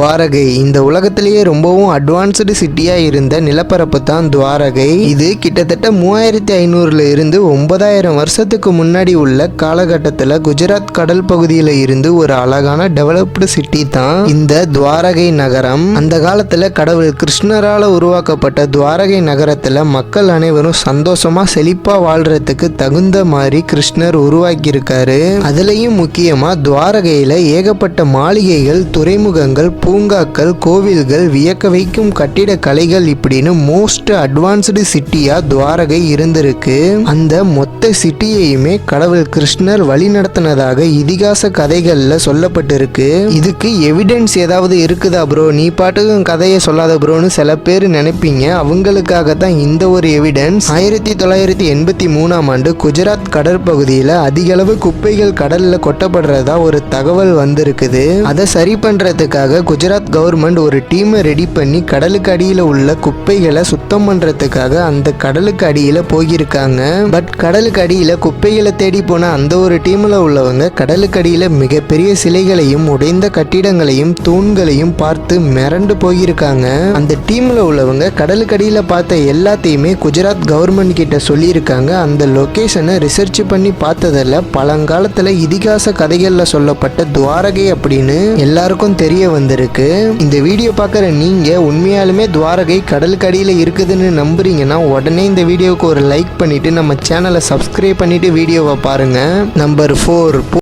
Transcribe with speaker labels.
Speaker 1: துவாரகை. இந்த உலகத்திலேயே ரொம்பவும் அட்வான்ஸ்டு சிட்டியாக இருந்த நிலப்பரப்பு தான் துவாரகை. இது கிட்டத்தட்ட மூவாயிரத்தி ஐநூறுல இருந்து ஒன்பதாயிரம் வருஷத்துக்கு முன்னாடி உள்ள காலகட்டத்தில் குஜராத் கடல் பகுதியில் இருந்து ஒரு அழகான டெவலப்டு சிட்டி தான் இந்த துவாரகை நகரம். அந்த காலத்தில் கடவுள் கிருஷ்ணரால் உருவாக்கப்பட்ட துவாரகை நகரத்தில் மக்கள் அனைவரும் சந்தோஷமாக செழிப்பாக வாழ்கிறதுக்கு தகுந்த மாதிரி கிருஷ்ணர் உருவாக்கியிருக்காரு. அதுலேயும் முக்கியமாக துவாரகையில் ஏகப்பட்ட மாளிகைகள் துறைமுகங்கள் பூங்காக்கள் கோவில்கள் வியக்க வைக்கும் கட்டிட கலைகள் இப்படின்னு மோஸ்ட் அட்வான்ஸ்டு சிட்டியா துவாரகை இருந்திருக்கு. அந்த மொத்த சிட்டியையுமே கடவுள் கிருஷ்ணர் வழி நடத்தினதாக இதிகாச கதைகள்ல சொல்லப்பட்டிருக்கு. இதுக்கு எவிடன்ஸ் ஏதாவது இருக்குதா ப்ரோ நீ பாட்டுக்கும் கதையை சொல்லாத ப்ரோன்னு சில பேர் நினைப்பீங்க. அவங்களுக்காக தான் இந்த ஒரு எவிடன்ஸ் ஆயிரத்தி தொள்ளாயிரத்தி எண்பத்தி மூணாம் ஆண்டு குஜராத் கடற்பகுதியில் அதிகளவு குப்பைகள் கடல்ல கொட்டப்படுறதா ஒரு தகவல் வந்திருக்குது. அதை சரி பண்றதுக்காக குஜராத் கவர்மெண்ட் ஒரு டீமை ரெடி பண்ணி கடலுக்கு அடியில் உள்ள குப்பைகளை சுத்தம் பண்ணுறதுக்காக அந்த கடலுக்கு அடியில் போயிருக்காங்க. பட் கடலுக்கு அடியில் குப்பைகளை தேடி போன அந்த ஒரு டீமில் உள்ளவங்க கடலுக்கு அடியில் மிகப்பெரிய சிலைகளையும் உடைந்த கட்டிடங்களையும் தூண்களையும் பார்த்து மிரண்டு போயிருக்காங்க. அந்த டீமில் உள்ளவங்க கடலுக்கு அடியில் பார்த்த எல்லாத்தையுமே குஜராத் கவர்மெண்ட் கிட்ட சொல்லியிருக்காங்க. அந்த லொக்கேஷனை ரிசர்ச் பண்ணி பார்த்ததில் பழங்காலத்தில் இதிகாச கதைகளில் சொல்லப்பட்ட துவாரகை அப்படின்னு எல்லாருக்கும் தெரிய இருக்கு. இந்த வீடியோ பார்க்குற நீங்கள் உண்மையாலுமே துவாரகை கடலுக்கு அடியில் இருக்குதுன்னு நம்புறீங்கன்னா உடனே இந்த வீடியோவுக்கு ஒரு லைக் பண்ணிவிட்டு நம்ம சேனலை சப்ஸ்கிரைப் பண்ணிவிட்டு வீடியோவை பாருங்கள் நம்பர் ஃபோர்